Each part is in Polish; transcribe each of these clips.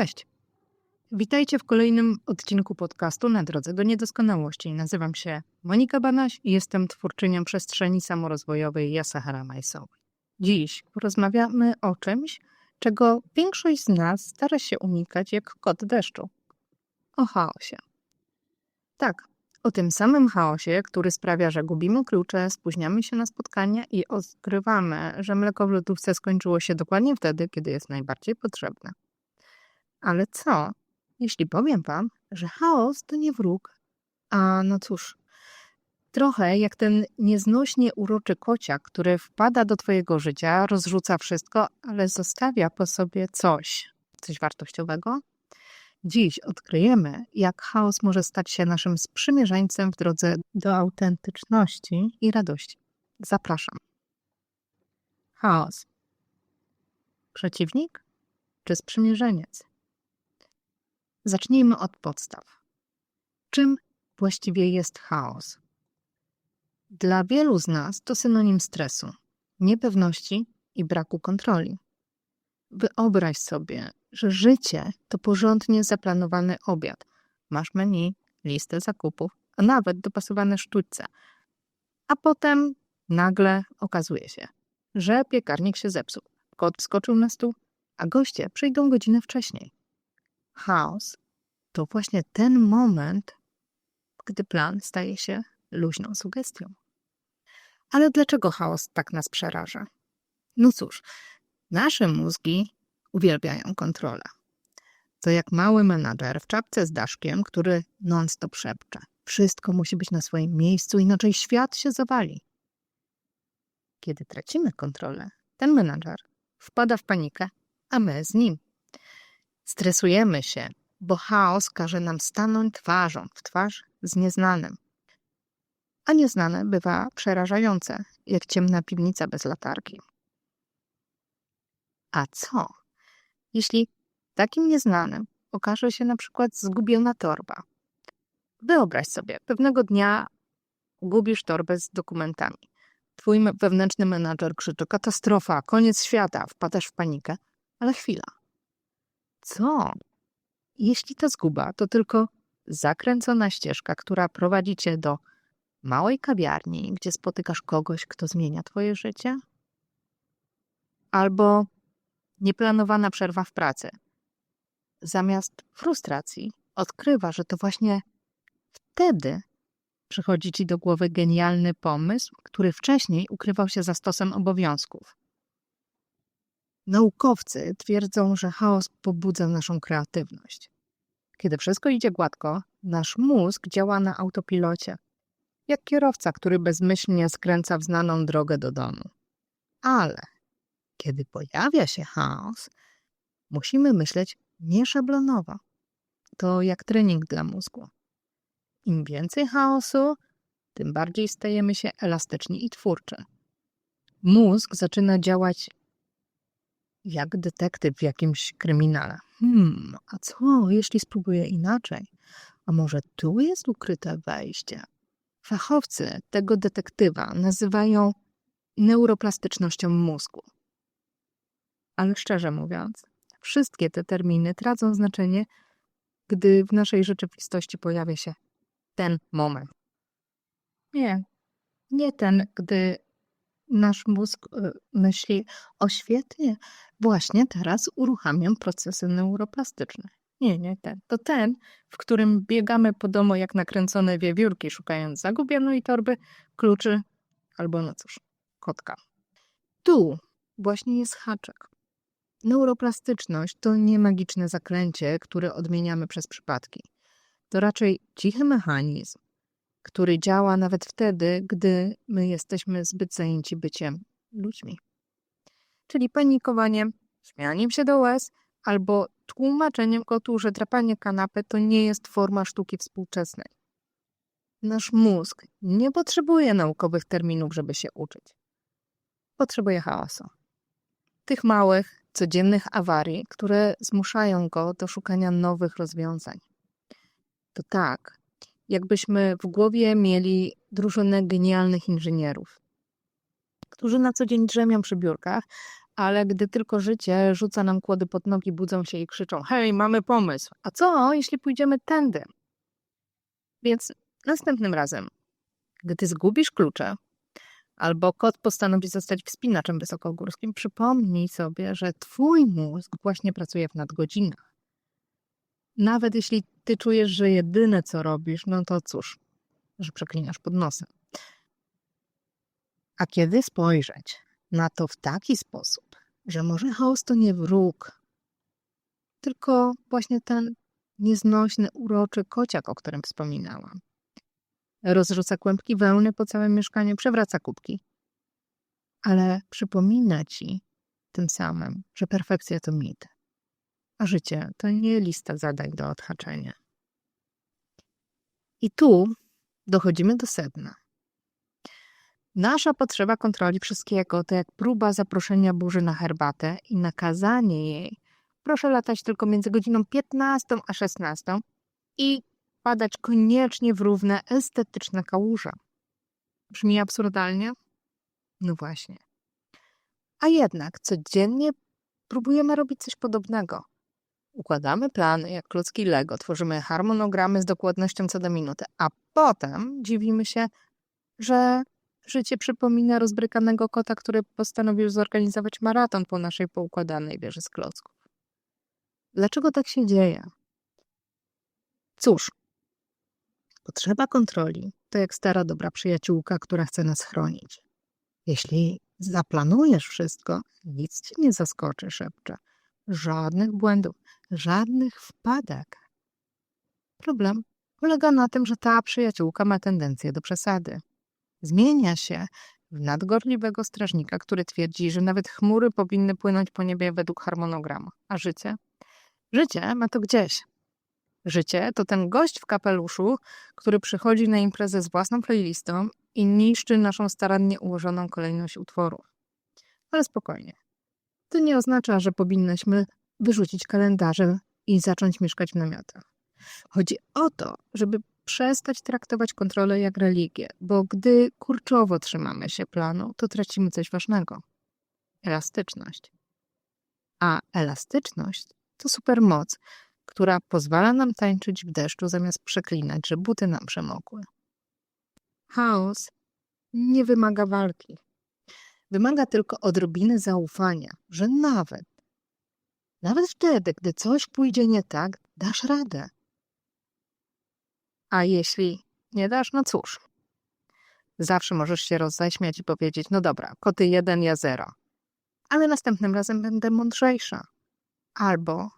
Cześć. Witajcie w kolejnym odcinku podcastu Na drodze do niedoskonałości. Nazywam się Monika Banaś i jestem twórczynią przestrzeni samorozwojowej Yasahara Majsowej. Dziś porozmawiamy o czymś, czego większość z nas stara się unikać jak kot deszczu. O chaosie. Tak, o tym samym chaosie, który sprawia, że gubimy klucze, spóźniamy się na spotkania i odkrywamy, że mleko w lodówce skończyło się dokładnie wtedy, kiedy jest najbardziej potrzebne. Ale co, jeśli powiem wam, że chaos to nie wróg? A no cóż, trochę jak ten nieznośnie uroczy kociak, który wpada do twojego życia, rozrzuca wszystko, ale zostawia po sobie coś, coś wartościowego. Dziś odkryjemy, jak chaos może stać się naszym sprzymierzeńcem w drodze do autentyczności i radości. Zapraszam. Chaos. Przeciwnik czy sprzymierzeniec? Zacznijmy od podstaw. Czym właściwie jest chaos? Dla wielu z nas to synonim stresu, niepewności i braku kontroli. Wyobraź sobie, że życie to porządnie zaplanowany obiad. Masz menu, listę zakupów, a nawet dopasowane sztućce. A potem nagle okazuje się, że piekarnik się zepsuł, kot wskoczył na stół, a goście przyjdą godzinę wcześniej. Chaos to właśnie ten moment, gdy plan staje się luźną sugestią. Ale dlaczego chaos tak nas przeraża? No cóż, nasze mózgi uwielbiają kontrolę. To jak mały menadżer w czapce z daszkiem, który non-stop szepcze. Wszystko musi być na swoim miejscu, inaczej świat się zawali. Kiedy tracimy kontrolę, ten menadżer wpada w panikę, a my z nim. Stresujemy się, bo chaos każe nam stanąć twarzą w twarz z nieznanym. A nieznane bywa przerażające, jak ciemna piwnica bez latarki. A co, jeśli takim nieznanym okaże się na przykład zgubiona torba? Wyobraź sobie, pewnego dnia gubisz torbę z dokumentami. Twój wewnętrzny menadżer krzyczy: Katastrofa, koniec świata, wpadasz w panikę, ale chwila. Co? Jeśli ta zguba to tylko zakręcona ścieżka, która prowadzi cię do małej kawiarni, gdzie spotykasz kogoś, kto zmienia twoje życie? Albo nieplanowana przerwa w pracy. Zamiast frustracji odkrywa, że to właśnie wtedy przychodzi ci do głowy genialny pomysł, który wcześniej ukrywał się za stosem obowiązków. Naukowcy twierdzą, że chaos pobudza naszą kreatywność. Kiedy wszystko idzie gładko, nasz mózg działa na autopilocie, jak kierowca, który bezmyślnie skręca w znaną drogę do domu. Ale kiedy pojawia się chaos, musimy myśleć nieszablonowo. To jak trening dla mózgu. Im więcej chaosu, tym bardziej stajemy się elastyczni i twórczy. Mózg zaczyna działać jak detektyw w jakimś kryminale. Hmm, a co, jeśli spróbuję inaczej? A może tu jest ukryte wejście? Fachowcy tego detektywa nazywają neuroplastycznością mózgu. Ale szczerze mówiąc, wszystkie te terminy tracą znaczenie, gdy w naszej rzeczywistości pojawia się ten moment. Nie, nie ten, gdy nasz mózg y, myśli, o świetnie, właśnie teraz uruchamiam procesy neuroplastyczne. Nie, nie ten. To ten, w którym biegamy po domu jak nakręcone wiewiórki, szukając zagubionej torby, kluczy albo no cóż, kotka. Tu właśnie jest haczek. Neuroplastyczność to nie magiczne zaklęcie, które odmieniamy przez przypadki. To raczej cichy mechanizm, który działa nawet wtedy, gdy my jesteśmy zbyt zajęci byciem ludźmi. Czyli panikowaniem, śmianiem się do łez albo tłumaczeniem kotu, że drapanie kanapy to nie jest forma sztuki współczesnej. Nasz mózg nie potrzebuje naukowych terminów, żeby się uczyć. Potrzebuje chaosu. Tych małych, codziennych awarii, które zmuszają go do szukania nowych rozwiązań. To tak, jakbyśmy w głowie mieli drużynę genialnych inżynierów, którzy na co dzień drzemią przy biurkach, Ale gdy tylko życie rzuca nam kłody pod nogi, budzą się i krzyczą: Hej, mamy pomysł! A co, jeśli pójdziemy tędy? Więc następnym razem, gdy zgubisz klucze, albo kot postanowi zostać wspinaczem wysokogórskim, przypomnij sobie, że twój mózg właśnie pracuje w nadgodzinach. Nawet jeśli ty czujesz, że jedyne co robisz, no to cóż, że przeklinasz pod nosem. A kiedy spojrzeć na to w taki sposób, że może chaos to nie wróg, tylko właśnie ten nieznośny, uroczy kociak, o którym wspominałam. Rozrzuca kłębki wełny po całym mieszkaniu, przewraca kubki. Ale przypomina ci tym samym, że perfekcja to mit, a życie to nie lista zadań do odhaczenia. I tu dochodzimy do sedna. Nasza potrzeba kontroli wszystkiego to jak próba zaproszenia burzy na herbatę i nakazanie jej proszę latać tylko między godziną 15 a 16 i padać koniecznie w równe estetyczne kałuże. Brzmi absurdalnie? No właśnie. A jednak codziennie próbujemy robić coś podobnego. Układamy plany jak klocki Lego, tworzymy harmonogramy z dokładnością co do minuty, a potem dziwimy się, że życie przypomina rozbrykanego kota, który postanowił zorganizować maraton po naszej poukładanej wieży z klocków. Dlaczego tak się dzieje? Cóż, potrzeba kontroli to jak stara dobra przyjaciółka, która chce nas chronić. Jeśli zaplanujesz wszystko, nic cię nie zaskoczy, szepcze. Żadnych błędów, żadnych wpadek. Problem polega na tym, że ta przyjaciółka ma tendencję do przesady. Zmienia się w nadgorliwego strażnika, który twierdzi, że nawet chmury powinny płynąć po niebie według harmonogramu, a życie Życie ma to gdzieś. Życie to ten gość w kapeluszu, który przychodzi na imprezę z własną playlistą i niszczy naszą starannie ułożoną kolejność utworów. Ale spokojnie. To nie oznacza, że powinnyśmy wyrzucić kalendarze i zacząć mieszkać w namiotach. Chodzi o to, żeby przestać traktować kontrolę jak religię, bo gdy kurczowo trzymamy się planu, to tracimy coś ważnego elastyczność. A elastyczność to supermoc, która pozwala nam tańczyć w deszczu zamiast przeklinać, że buty nam przemokły. Chaos nie wymaga walki. Wymaga tylko odrobiny zaufania, że nawet, nawet wtedy, gdy coś pójdzie nie tak, dasz radę. A jeśli nie dasz, no cóż. Zawsze możesz się roześmiać i powiedzieć, no dobra, koty jeden, ja zero. Ale następnym razem będę mądrzejsza. Albo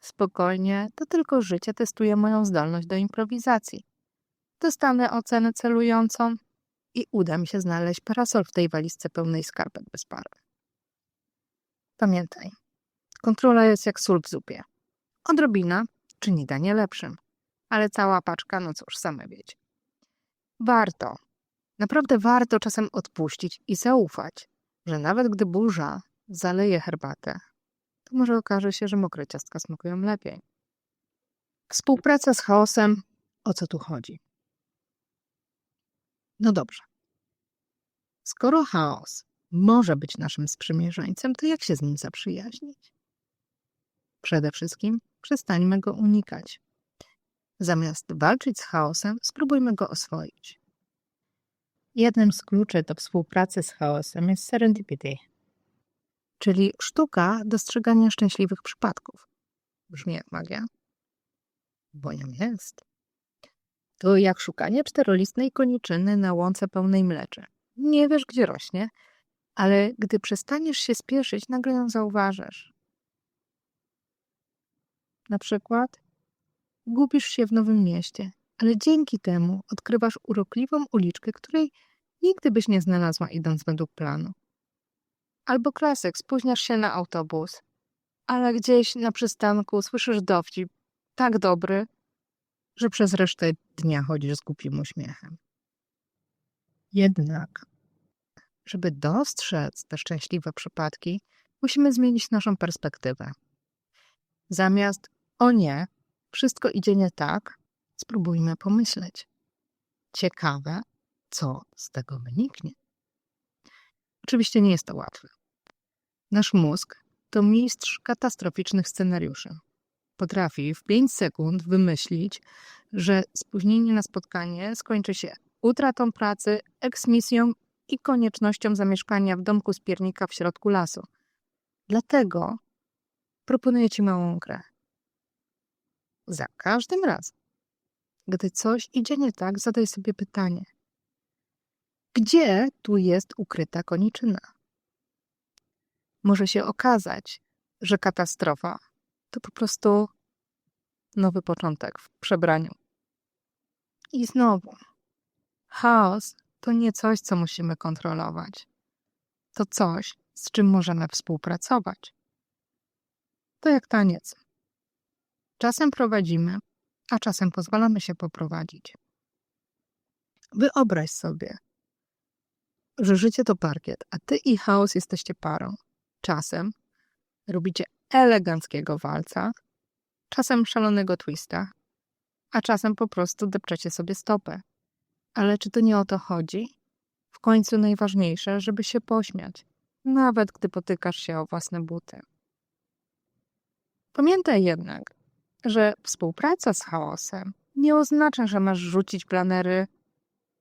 spokojnie, to tylko życie testuje moją zdolność do improwizacji. Dostanę ocenę celującą i uda mi się znaleźć parasol w tej walizce pełnej skarpet bez pary. Pamiętaj, kontrola jest jak sól w zupie. Odrobina czyni danie lepszym, ale cała paczka, no cóż, same wiecie. Warto, naprawdę warto czasem odpuścić i zaufać, że nawet gdy burza zaleje herbatę, to może okaże się, że mokre ciastka smakują lepiej. Współpraca z chaosem. O co tu chodzi? No dobrze. Skoro chaos może być naszym sprzymierzeńcem, to jak się z nim zaprzyjaźnić? Przede wszystkim przestańmy go unikać. Zamiast walczyć z chaosem, spróbujmy go oswoić. Jednym z kluczy do współpracy z chaosem jest serendipity, czyli sztuka dostrzegania szczęśliwych przypadków. Brzmi jak magia? Bo nią jest. To jak szukanie czterolistnej koniczyny na łące pełnej mleczy. Nie wiesz, gdzie rośnie, ale gdy przestaniesz się spieszyć, nagle ją zauważysz. Na przykład gubisz się w nowym mieście, ale dzięki temu odkrywasz urokliwą uliczkę, której nigdy byś nie znalazła idąc według planu. Albo klasyk, spóźniasz się na autobus, ale gdzieś na przystanku słyszysz dowcip tak dobry, że przez resztę dnia chodzisz z głupim uśmiechem. Jednak, żeby dostrzec te szczęśliwe przypadki, musimy zmienić naszą perspektywę. Zamiast o nie, wszystko idzie nie tak, spróbujmy pomyśleć. Ciekawe, co z tego wyniknie. Oczywiście nie jest to łatwe. Nasz mózg to mistrz katastroficznych scenariuszy. Potrafi w 5 sekund wymyślić, że spóźnienie na spotkanie skończy się utratą pracy, eksmisją i koniecznością zamieszkania w domku z piernika w środku lasu. Dlatego proponuję Ci małą grę. Za każdym razem, gdy coś idzie nie tak, zadaj sobie pytanie: gdzie tu jest ukryta koniczyna? Może się okazać, że katastrofa to po prostu nowy początek w przebraniu. I znowu, chaos to nie coś, co musimy kontrolować. To coś, z czym możemy współpracować. To jak taniec. Czasem prowadzimy, a czasem pozwalamy się poprowadzić. Wyobraź sobie, że życie to parkiet, a ty i chaos jesteście parą. Czasem robicie eleganckiego walca, czasem szalonego twista, a czasem po prostu depczecie sobie stopę. Ale czy to nie o to chodzi? W końcu najważniejsze, żeby się pośmiać, nawet gdy potykasz się o własne buty. Pamiętaj jednak, że współpraca z chaosem nie oznacza, że masz rzucić planery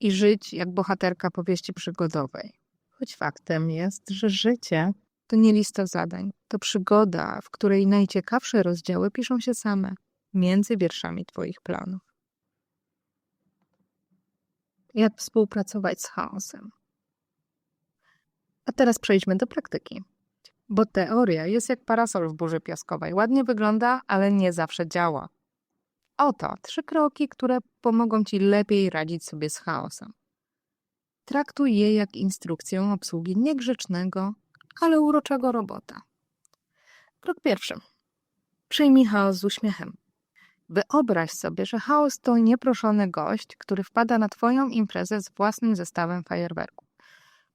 i żyć jak bohaterka powieści przygodowej. Choć faktem jest, że życie to nie lista zadań, to przygoda, w której najciekawsze rozdziały piszą się same, między wierszami Twoich planów. Jak współpracować z chaosem? A teraz przejdźmy do praktyki. Bo teoria jest jak parasol w burzy piaskowej. Ładnie wygląda, ale nie zawsze działa. Oto trzy kroki, które pomogą Ci lepiej radzić sobie z chaosem. Traktuj je jak instrukcję obsługi niegrzecznego, ale uroczego robota. Krok pierwszy. Przyjmij chaos z uśmiechem. Wyobraź sobie, że chaos to nieproszony gość, który wpada na Twoją imprezę z własnym zestawem fajerwerków.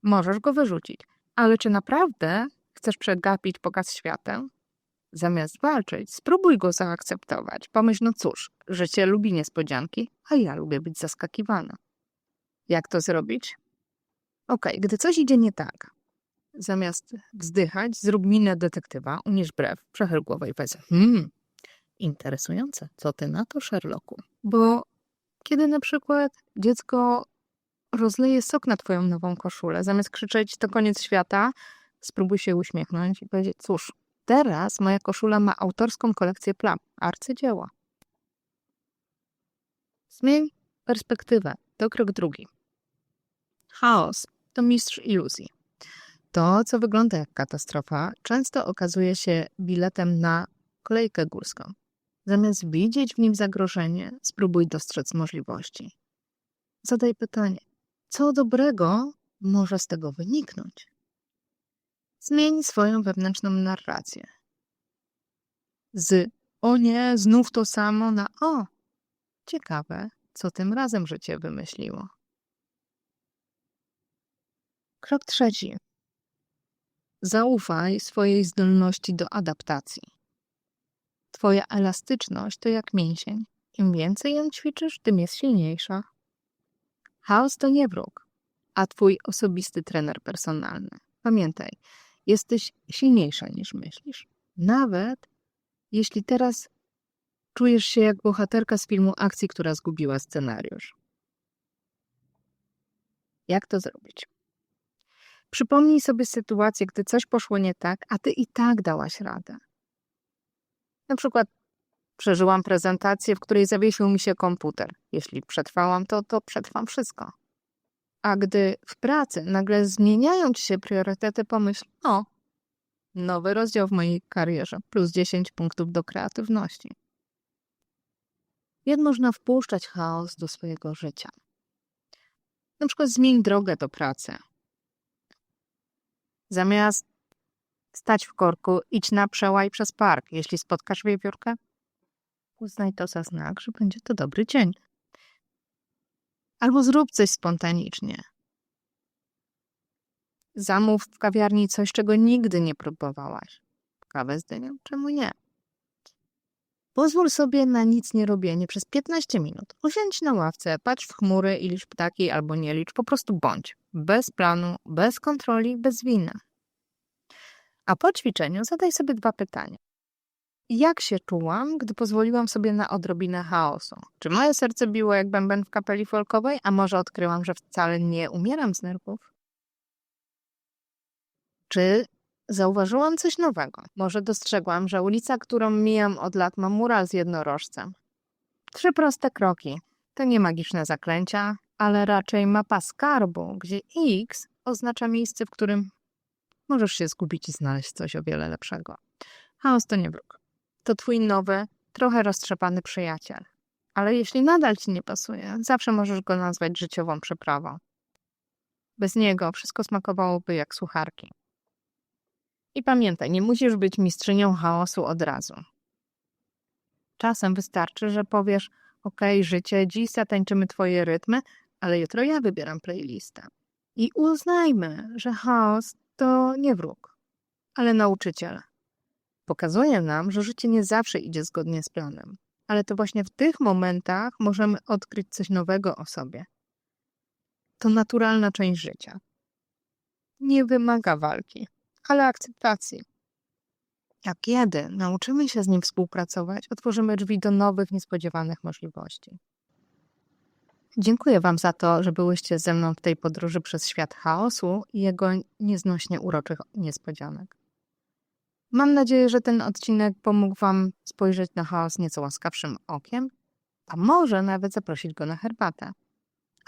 Możesz go wyrzucić, ale czy naprawdę chcesz przegapić pokaz światem? Zamiast walczyć, spróbuj go zaakceptować. Pomyśl, no cóż, życie lubi niespodzianki, a ja lubię być zaskakiwana. Jak to zrobić? Ok, gdy coś idzie nie tak, zamiast wzdychać, zrób minę detektywa, unieś brew, przechyl głowę i powiedz, hmm, interesujące, co ty na to, Sherlocku? Bo kiedy na przykład dziecko rozleje sok na twoją nową koszulę, zamiast krzyczeć to koniec świata, spróbuj się uśmiechnąć i powiedzieć, cóż, Teraz moja koszula ma autorską kolekcję plam, arcydzieła. Zmień perspektywę. To krok drugi. Chaos to mistrz iluzji. To, co wygląda jak katastrofa, często okazuje się biletem na kolejkę górską. Zamiast widzieć w nim zagrożenie, spróbuj dostrzec możliwości. Zadaj pytanie, co dobrego może z tego wyniknąć? Zmień swoją wewnętrzną narrację. Z o nie, znów to samo na o. Ciekawe, co tym razem życie wymyśliło. Krok trzeci. Zaufaj swojej zdolności do adaptacji. Twoja elastyczność to jak mięsień. Im więcej ją ćwiczysz, tym jest silniejsza. Chaos to nie wróg, a twój osobisty trener personalny. Pamiętaj, jesteś silniejsza niż myślisz. Nawet jeśli teraz czujesz się jak bohaterka z filmu akcji, która zgubiła scenariusz. Jak to zrobić? Przypomnij sobie sytuację, gdy coś poszło nie tak, a ty i tak dałaś radę. Na przykład przeżyłam prezentację, w której zawiesił mi się komputer. Jeśli przetrwałam to, to przetrwam wszystko. A gdy w pracy nagle zmieniają ci się priorytety, pomyśl, o, nowy rozdział w mojej karierze, plus 10 punktów do kreatywności. Jak można wpuszczać chaos do swojego życia? Na przykład zmień drogę do pracy. Zamiast stać w korku, idź na przełaj przez park. Jeśli spotkasz wiewiórkę, uznaj to za znak, że będzie to dobry dzień. Albo zrób coś spontanicznie. Zamów w kawiarni coś, czego nigdy nie próbowałaś. Kawę z dynią? Czemu nie? Pozwól sobie na nic nie robienie przez 15 minut. Usiądź na ławce, patrz w chmury i licz ptaki albo nie licz, po prostu bądź. Bez planu, bez kontroli, bez winy. A po ćwiczeniu zadaj sobie dwa pytania. Jak się czułam, gdy pozwoliłam sobie na odrobinę chaosu? Czy moje serce biło jak bęben w kapeli folkowej, a może odkryłam, że wcale nie umieram z nerwów? Czy zauważyłam coś nowego? Może dostrzegłam, że ulica, którą mijam od lat, ma mural z jednorożcem? Trzy proste kroki. To nie magiczne zaklęcia, ale raczej mapa skarbu, gdzie X oznacza miejsce, w którym możesz się zgubić i znaleźć coś o wiele lepszego. Chaos to nie wróg. To twój nowy, trochę roztrzepany przyjaciel. Ale jeśli nadal ci nie pasuje, zawsze możesz go nazwać życiową przyprawą. Bez niego wszystko smakowałoby jak sucharki. I pamiętaj, nie musisz być mistrzynią chaosu od razu. Czasem wystarczy, że powiesz: OK, życie, dziś zatańczymy twoje rytmy, ale jutro ja wybieram playlistę. I uznajmy, że chaos to nie wróg, ale nauczyciel. Pokazuje nam, że życie nie zawsze idzie zgodnie z planem, ale to właśnie w tych momentach możemy odkryć coś nowego o sobie. To naturalna część życia. Nie wymaga walki, ale akceptacji. A kiedy nauczymy się z nim współpracować, otworzymy drzwi do nowych, niespodziewanych możliwości. Dziękuję Wam za to, że byłyście ze mną w tej podróży przez świat chaosu i jego nieznośnie uroczych niespodzianek. Mam nadzieję, że ten odcinek pomógł Wam spojrzeć na chaos nieco łaskawszym okiem, a może nawet zaprosić go na herbatę.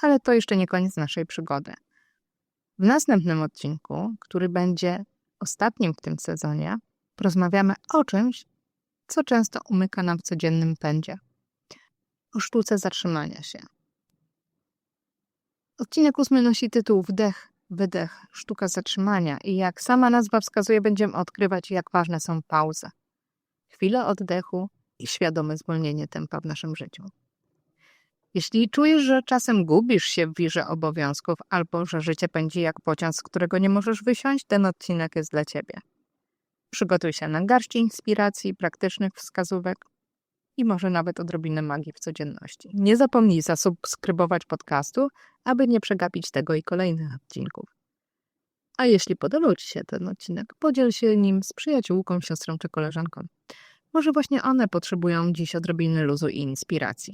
Ale to jeszcze nie koniec naszej przygody. W następnym odcinku, który będzie ostatnim w tym sezonie, porozmawiamy o czymś, co często umyka nam w codziennym pędzie. O sztuce zatrzymania się. Odcinek ósmy nosi tytuł Wdech, wydech, sztuka zatrzymania i jak sama nazwa wskazuje, będziemy odkrywać, jak ważne są pauzy. Chwile oddechu i świadome zwolnienie tempa w naszym życiu. Jeśli czujesz, że czasem gubisz się w wirze obowiązków albo że życie pędzi jak pociąg, z którego nie możesz wysiąść, ten odcinek jest dla Ciebie. Przygotuj się na garści inspiracji, praktycznych wskazówek i może nawet odrobinę magii w codzienności. Nie zapomnij zasubskrybować podcastu, aby nie przegapić tego i kolejnych odcinków. A jeśli podobał Ci się ten odcinek, podziel się nim z przyjaciółką, siostrą czy koleżanką. Może właśnie one potrzebują dziś odrobiny luzu i inspiracji.